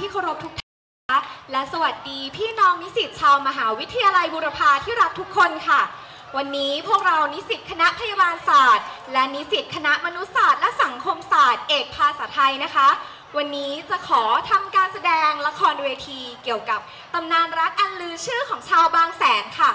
ที่เคารพทุกท่านนะคะและสวัสดีพี่น้องนิสิตชาวมหาวิทยาลัยบูรพาที่รักทุกคนค่ะ วันนี้พวกเรานิสิตคณะพยาบาลศาสตร์ และนิสิตคณะมนุษยศาสตร์ และสังคมศาสตร์ เอกภาษาไทยนะคะ วันนี้จะขอทำการแสดงละครเวทีเกี่ยวกับตำนานรักอันลือชื่อของชาวบางแสนค่ะ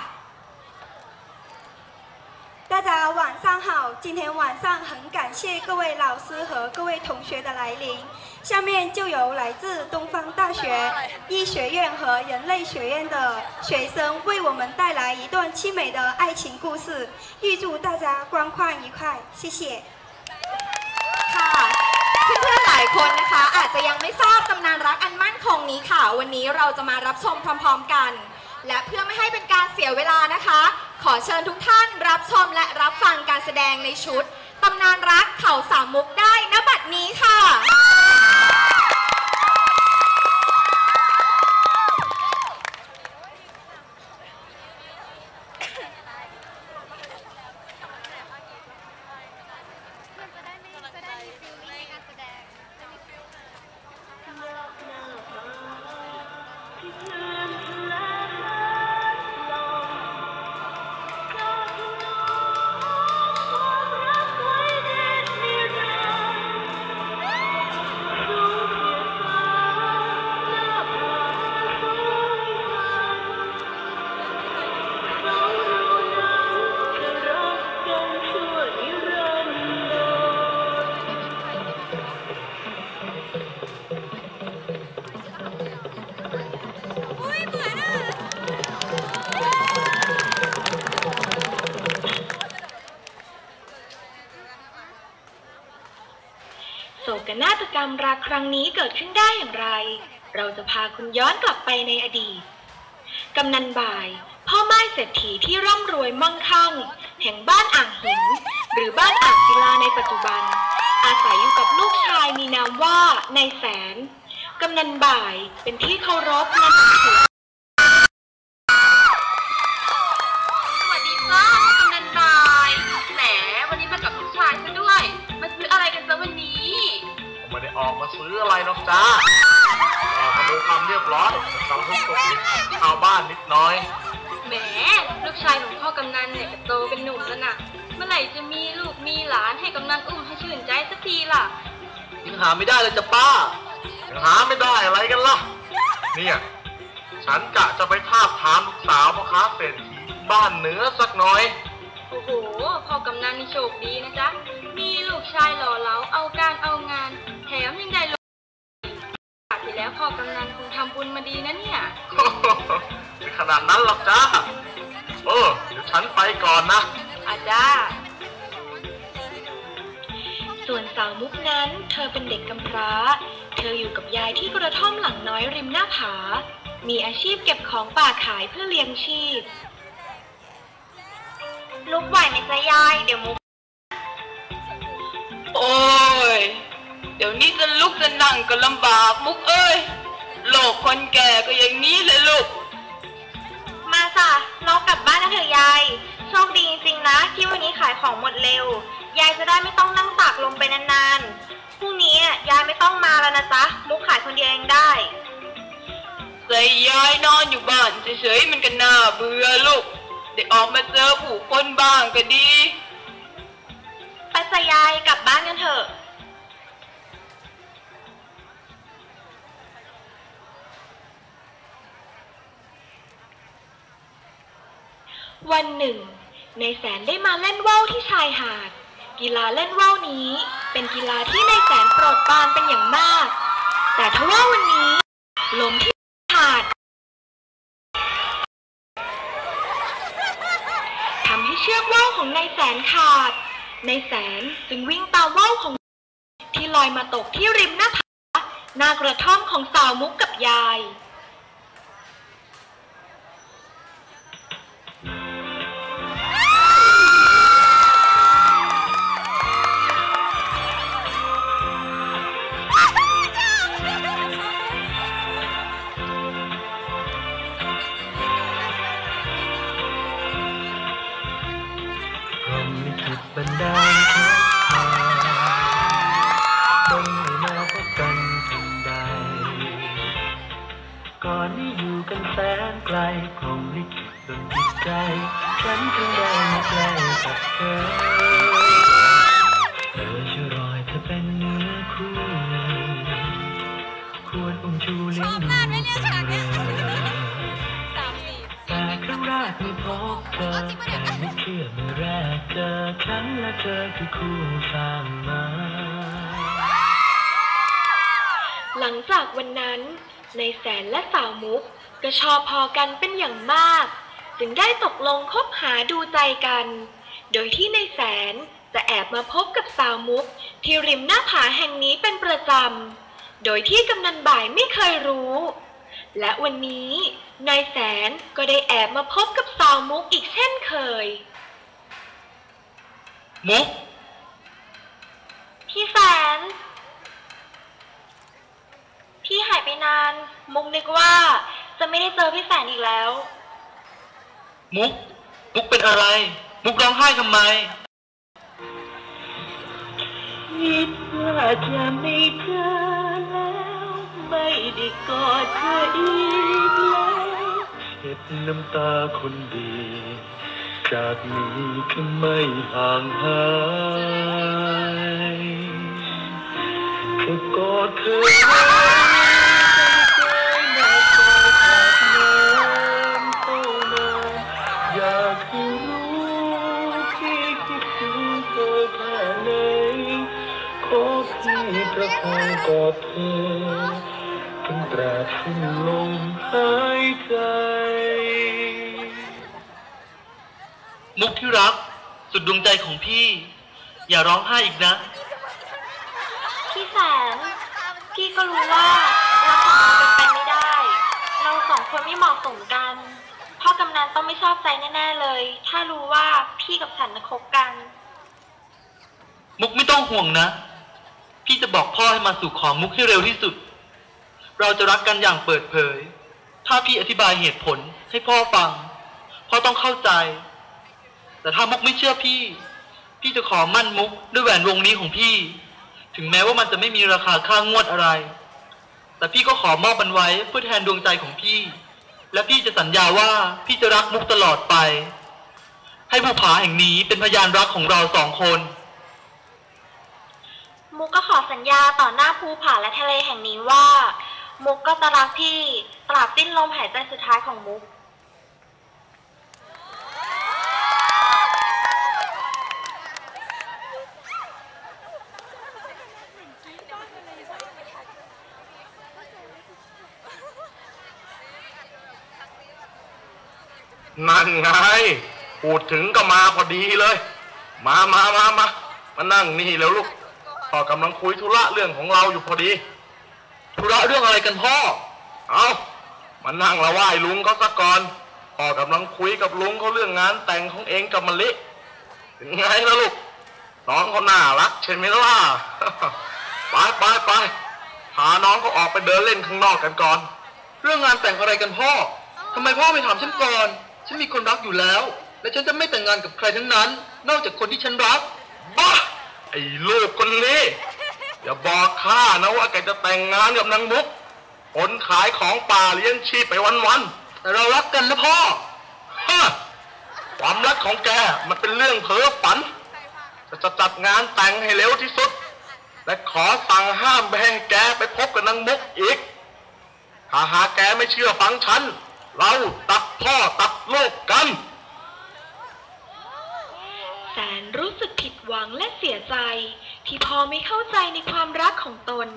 上好，今天晚上很感谢各位老师和各位同学的来临。下面就由来自东方大学医学院和人类学院的学生为我们带来一段凄美的爱情故事，预祝大家观看愉快，谢谢。 ค่ะเพื่อนๆหลายคนนะคะ อาจจะยังไม่ทราบตำนานรักอันมั่นคงนี้ค่ะ วันนี้เราจะมารับชมพร้อมๆกัน และเพื่อไม่ให้เป็นการเสียเวลานะคะ ขอเชิญทุกท่านรับชมและรับฟังการแสดงในชุดตำนานรักเขาสามมุกได้ณบัดนี้ค่ะ นาฏกรรมรักครั้งนี้เกิดขึ้นได้อย่างไร เราจะพาคุณย้อนกลับไปในอดีต กำนันบ่าย พ่อไม้เศรษฐีที่ร่ำรวยมั่งคั่ง แห่งบ้านอ่างหิน หรือบ้านอ่างศิลาในปัจจุบัน อาศัยอยู่กับลูกชายมีนามว่าในายแสน กำนันบ่ายเป็นที่เคารพนับถือ ซื้ออะไรหรอกจ้าออกมาดูความเรียบร้อยสังคมตกดิบชาวบ้านนิดหน้อย แหมลูกชายของพ่อกำนันเนี่ยก็โตเป็นหนุ่มแล้วนะเมื่อไหร่จะมีลูกมีหลานให้กำนันอุ้มให้ชื่นใจสักทีล่ะ ยังหาไม่ได้เลยจ้ะป้ายังหาไม่ได้อะไรกันล่ะ เนี่ยฉันกะจะไปทาบถามลูกสาวพ่อค้าเศรษฐีบ้านเหนือสักหน่อย โอ้โห พ่อกำนันนี่โชคดีนะจ๊ะ มีลูกชายหล่อเหลาเอาการเอางาน แถมยังได้ลูกชาติที่แล้วพ่อกำนันคงทำบุญมาดีนะเนี่ย ไม่ขนาดนั้นหรอกจ้าเออเดี๋ยวฉันไปก่อนนะ อาจ้า ส่วนสาวมุกนั้น เธอเป็นเด็กกำพร้า เธออยู่กับยายที่กระท่อมหลังน้อยริมหน้าผา มีอาชีพเก็บของป่าขายเพื่อเลี้ยงชีพ ลุกไหวไหมจ๊ะยาย เดี๋ยวมุกโอ้ ย เดี๋ยวนี้จะลุกจะนั่งก็ลำบากมุกเอ้ย โลกคนแก่ก็อย่างนี้เลยลูก มาจ้ะเรากลับบ้านกันเถอะยาย โชคดีจริงๆนะที่วันนี้ขายของหมดเร็ว ยายจะได้ไม่ต้องนั่งตากลมไปนานๆ พรุ่งนี้อะยายไม่ต้องมาแล้วนะจ๊ะ มุกขายคนเดียวเองได้ใส่ยายนอนอยู่บ้านเฉยๆมันก็น่าเบื่อลูก ได้ออกมาเจอผู้คนบ้างก็ดี ไปจ้ะยายกลับบ้านกันเถอะ วันหนึ่ง ในายแสนได้มาเล่นว่าวที่ชายหาด กีฬาเล่นว่าวนี้ เป็นกีฬาที่ในายแสนโปรดปรานเป็นอย่างมาก แต่ทว่าวันนี้ลมที่หาดทำให้เชือกว่าวของนายแสนขาด ในแสนจึงวิ่งตามว่าวของ ที่ลอยมาตกที่ริมหน้าผาหน้ากระท่อมของสาวมุกกับยาย มลิขิตดนจิตใจ ฉันจึงได้มาใกล้กับเธอ เธอช่วยรอยเธอเป็นเนื้อคู่ควรอุ้มชูเลี้ยงดูเสมอแต่ครั้งแรกไม่พบเธอแต่ไม่เชื่อเมื่อแรกเจอฉันและเธอคือคู่สร้างมาหลังจากวันนั้น นายแสนและสาวมุก ก็ชอบพอกันเป็นอย่างมาก จึงได้ตกลงคบหาดูใจกัน โดยที่นายแสนจะแอบมาพบกับสาวมุก ที่ริมหน้าผาแห่งนี้เป็นประจำ โดยที่กำนันบ่ายไม่เคยรู้ และวันนี้นายแสนก็ได้แอบมาพบกับสาวมุกอีกเช่นเคย มุก พี่แสน พี่หายไปนาน มุกนึกว่าจะไม่ได้เจอพี่แสนอีกแล้ว มุก มุกเป็นอะไร มุกร้องไห้ทำไมคิดว่าจะไม่เจอแล้วไม่ได้กอดเธออีกแล้วเห็ดน้ำตาคนดี จากนี้ก็ไม่ห่างหายแค่กอดเธอ สุดดวงใจของพี่ อย่าร้องไห้อีกนะ พี่แสน พี่ก็รู้ว่าเราสองคนเป็นไปไม่ได้ เราสองคนไม่เหมาะสมกัน พ่อกำนันต้องไม่ชอบใจแน่ๆเลย ถ้ารู้ว่าพี่กับฉันน่ะคบกัน มุกไม่ต้องห่วงนะ พี่จะบอกพ่อให้มาสู่ขอมุกให้เร็วที่สุด เราจะรักกันอย่างเปิดเผย ถ้าพี่อธิบายเหตุผลให้พ่อฟัง พ่อต้องเข้าใจ แต่ถ้ามุกไม่เชื่อพี่ พี่จะขอมั่นมุกด้วยแหวนวงนี้ของพี่ ถึงแม้ว่ามันจะไม่มีราคาค่างวดอะไร แต่พี่ก็ขอมอบมันไว้เพื่อแทนดวงใจของพี่ และพี่จะสัญญาว่าพี่จะรักมุกตลอดไป ให้ภูผาแห่งนี้เป็นพยานรักของเราสองคน มุกก็ขอสัญญาต่อหน้าภูผาและทะเลแห่งนี้ว่า มุกก็จะรักพี่ตราบสิ้นลมหายใจสุดท้ายของมุก นั่นไงพูดถึงก็มาพอดีเลย มามามามามานั่งนี่แล้วลูกพ่อกำลังคุยธุระเรื่องของเราอยู่พอดี ธุระเรื่องอะไรกันพ่อ เอามานั่งละไหว้ลุงเขาสักก่อนพ่อกำลังคุยกับลุงเขาเรื่องงานแต่งของเองกับมะลิเป็นไงล่ะลูก น้องเขาน่ารักใช่ไหมล่ะ ไปไปไปพาน้องเขาออกไปเดินเล่นข้างนอกกันก่อน เรื่องงานแต่งอะไรกันพ่อทำไมพ่อไม่ถามฉันก่อน ฉันมีคนรักอยู่แล้ว และฉันจะไม่แต่งงานกับใครทั้งนั้น นอกจากคนที่ฉันรักบ้าไอ้ลูกคนนี้อย่าบอกข้านะว่าแกจะแต่งงานกับนางมุกคนขายของป่าเลี้ยงชีพไปวันๆแต่เรารักกันนะพ่อฮะความรักของแกมันเป็นเรื่องเพ้อฝันจะจะจัดงานแต่งให้เร็วที่สุด และขอสั่งห้ามไม่ให้แกไปพบกับนางมุกอีกถ้าหาแกไม่เชื่อฟังฉัน เราตัดพ่อตัดลูกกันแสนรู้สึกผิดหวังและเสียใจ ที่พ่อไม่เข้าใจในความรักของตน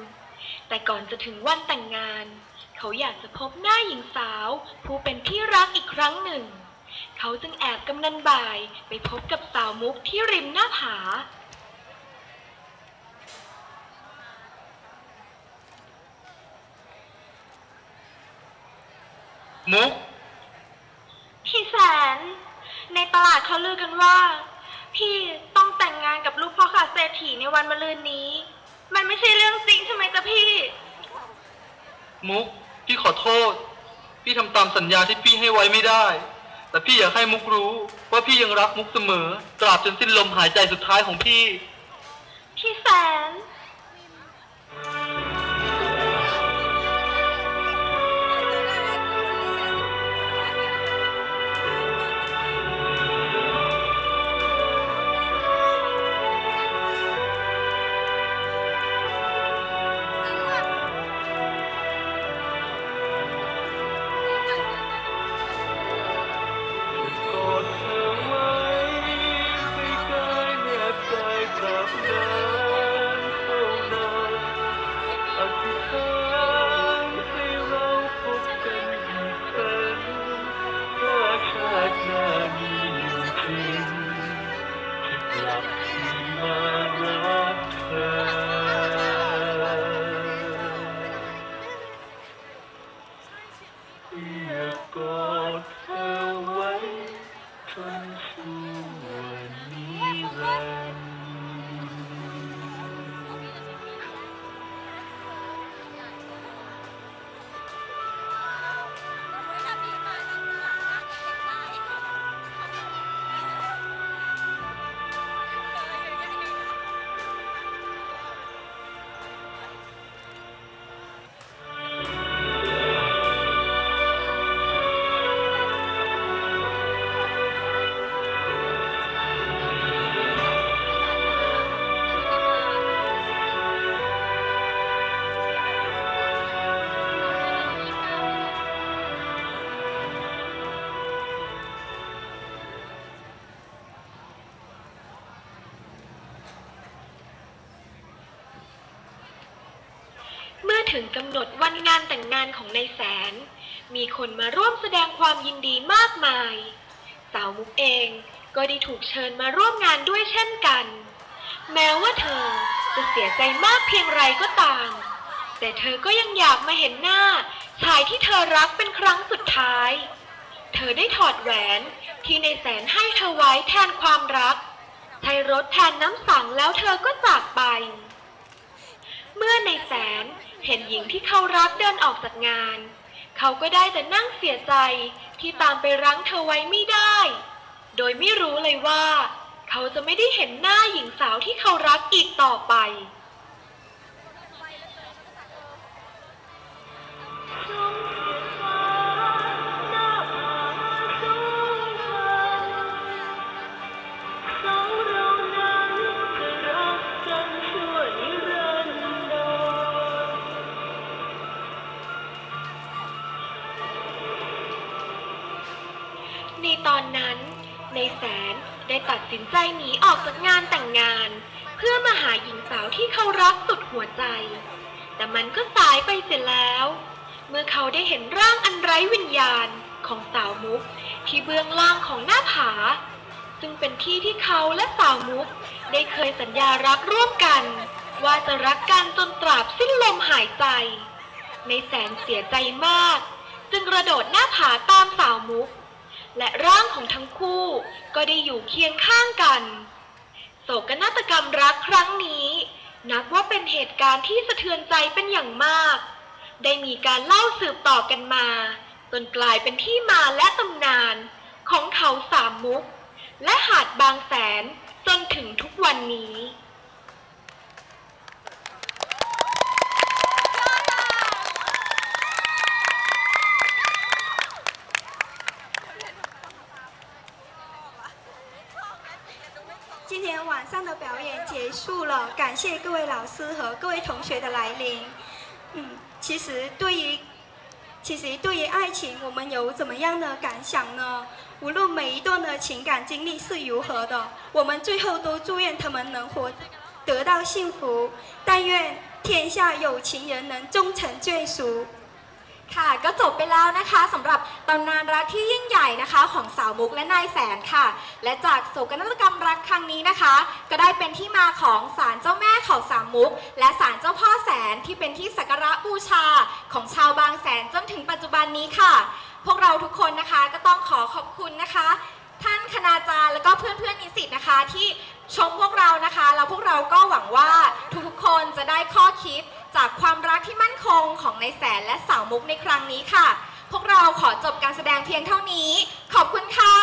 แต่ก่อนจะถึงวันแต่งงาน เขาอยากจะพบหน้าหญิงสาว ผู้เป็นที่รักอีกครั้งหนึ่ง เขาจึงแอบกำนันบ่ายไปพบกับสาวมุกที่ริมหน้าผา มุก พี่แสน ในตลาดเขาลือกันว่า พี่ต้องแต่งงานกับลูกพ่อขาเศรษฐีในวันมะรืนนี้ มันไม่ใช่เรื่องจริงใช่ไหมจ๊ะพี่ มุก พี่ขอโทษ พี่ทำตามสัญญาที่พี่ให้ไว้ไม่ได้ แต่พี่อยากให้มุกรู้ว่าพี่ยังรักมุกเสมอ ตราบจนสิ้นลมหายใจสุดท้ายของพี่ พี่แสน ถึงกำหนดวันงานแต่งงานของนายแสน มีคนมาร่วมแสดงความยินดีมากมาย สาวมุกเองก็ได้ถูกเชิญมาร่วมงานด้วยเช่นกัน แม้ว่าเธอจะเสียใจมากเพียงไรก็ตาม แต่เธอก็ยังอยากมาเห็นหน้าชายที่เธอรักเป็นครั้งสุดท้าย เธอได้ถอดแหวนที่ในแสนให้เธอไว้แทนความรัก ใช้รถแทนน้ำสังแล้วเธอก็จากไป เมื่อในแสน เห็นหญิงที่เขารักเดินออกจากงาน เขาก็ได้แต่นั่งเสียใจที่ตามไปรั้งเธอไว้ไม่ได้ โดยไม่รู้เลยว่า เขาจะไม่ได้เห็นหน้าหญิงสาวที่เขารักอีกต่อไป เขารักสุดหัวใจ แต่มันก็สายไปเสียแล้ว เมื่อเขาได้เห็นร่างอันไร้วิญญาณของสาวมุกที่เบื้องล่างของหน้าผา ซึ่งเป็นที่ที่เขาและสาวมุกได้เคยสัญญารักร่วมกัน ว่าจะรักกันจนตราบสิ้นลมหายใจ ในแสนเสียใจมาก จึงกระโดดหน้าผาตามสาวมุก และร่างของทั้งคู่ก็ได้อยู่เคียงข้างกันโศกนาฏกรรมรักครั้งนี้ นับว่าเป็นเหตุการณ์ที่สะเทือนใจเป็นอย่างมาก ได้มีการเล่าสืบต่อกันมา จนกลายเป็นที่มาและตำนานของเขาสามมุก และหาดบางแสนจนถึงทุกวันนี้ 表演结束了，感谢各位老师和各位同学的来临。嗯，其实对于，其实对于爱情，我们有怎么样的感想呢？无论每一段的情感经历是如何的，我们最后都祝愿他们能活得到幸福。但愿天下有情人能终成眷属。 ค่ะก็จบไปแล้วนะคะสำหรับตำนานรักที่ยิ่งใหญ่นะคะของสาวมุกและนายแสนค่ะ และจากโศกนาฏกรรมรักครั้งนี้นะคะ ก็ได้เป็นที่มาของศาลเจ้าแม่เขาสามมุก และศาลเจ้าพ่อแสนที่เป็นที่สักการะบูชาของชาวบางแสนจนถึงปัจจุบันนี้ค่ะ พวกเราทุกคนนะคะก็ต้องขอขอบคุณนะคะ ท่านคณาจารย์แล้วก็เพื่อนๆนิสิตนะคะที่ชมพวกเรานะคะแล้วพวกเราก็หวังว่าทุกๆคนจะได้ข้อคิด จากความรักที่มั่นคงของในายแสนและสาวมุกในครั้งนี้ค่ะ พวกเราขอจบการแสดงเพียงเท่านี้ ขอบคุณค่ะ